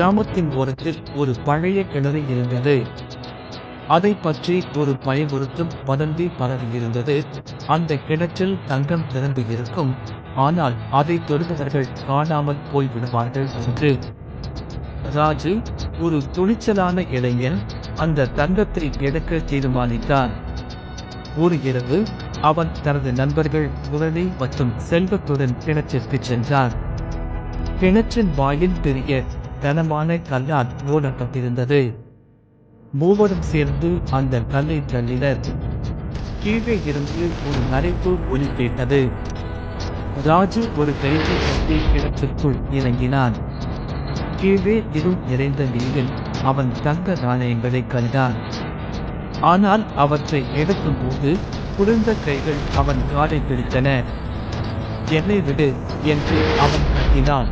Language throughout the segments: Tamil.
கிராமத்தின் ஓரத்தில் ஒரு பழைய கிணறு இருந்தது. அதை பற்றி ஒரு பயமுறுத்தும் வதந்தி பரவியிருந்தது. அந்த கிணற்றில் தங்கம் திறந்து இருக்கும் ஆனால் அதை தொடுபவர்கள் காணாமல் போய்விடுவார்கள் என்று. ராஜு ஒரு துணிச்சலான இளைஞன் அந்த தங்கத்தை எடுக்க தீர்மானித்தான். ஒரு இரவு அவன் தனது நண்பர்கள் முரளி மற்றும் செல்வத்துடன் கிணற்றிற்கு சென்றான். கிணற்றின் வாயில் பெரிய கனமான கல்லால் மூடப்பட்டிருந்தது. மூவரும் சேர்ந்து அந்த கல்லை தள்ளினர் கீழே இருந்து ஒரு நரைப்பு ஒளி கேட்டது ராஜு ஒரு கயிற்றை கட்டி கிணற்றுக்குள் இறங்கினான். கீழே இருள் நிறைந்த நீரில் அவன் தங்க நாணயங்களை கண்டான். ஆனால் அவற்றை எடுக்கும் போது குளிர்ந்த கைகள் அவன் காலை பிடித்தன. என்னை விடு என்று அவன் கத்தினான்.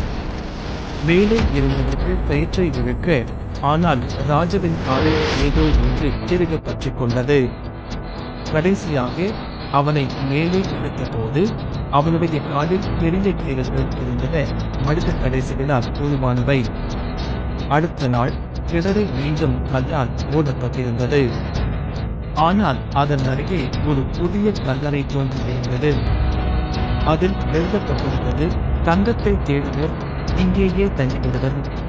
மேலே இருந்தவர்கள் கயிற்றை இழுக்க ஆனால் ராஜவின் காலில் ஏதோ ஒன்று திருக பற்றி கொண்டது. கடைசியாக அவனை மேலே இழுத்த போது அவனுடைய காலில் பெரிய கீரல்கள் இருந்தன. மனித கடைசிகளால் உருவானவை அடுத்த நாள் கிணறு மீண்டும் கல்லால் மூடப்பட்டிருந்தது. ஆனால் அதன் அருகே ஒரு புதிய கல்லறை தோன்றியிருந்தது அதில் எழுதப்பட்டிருந்தது தங்கத்தை தேடுவோர் in the event.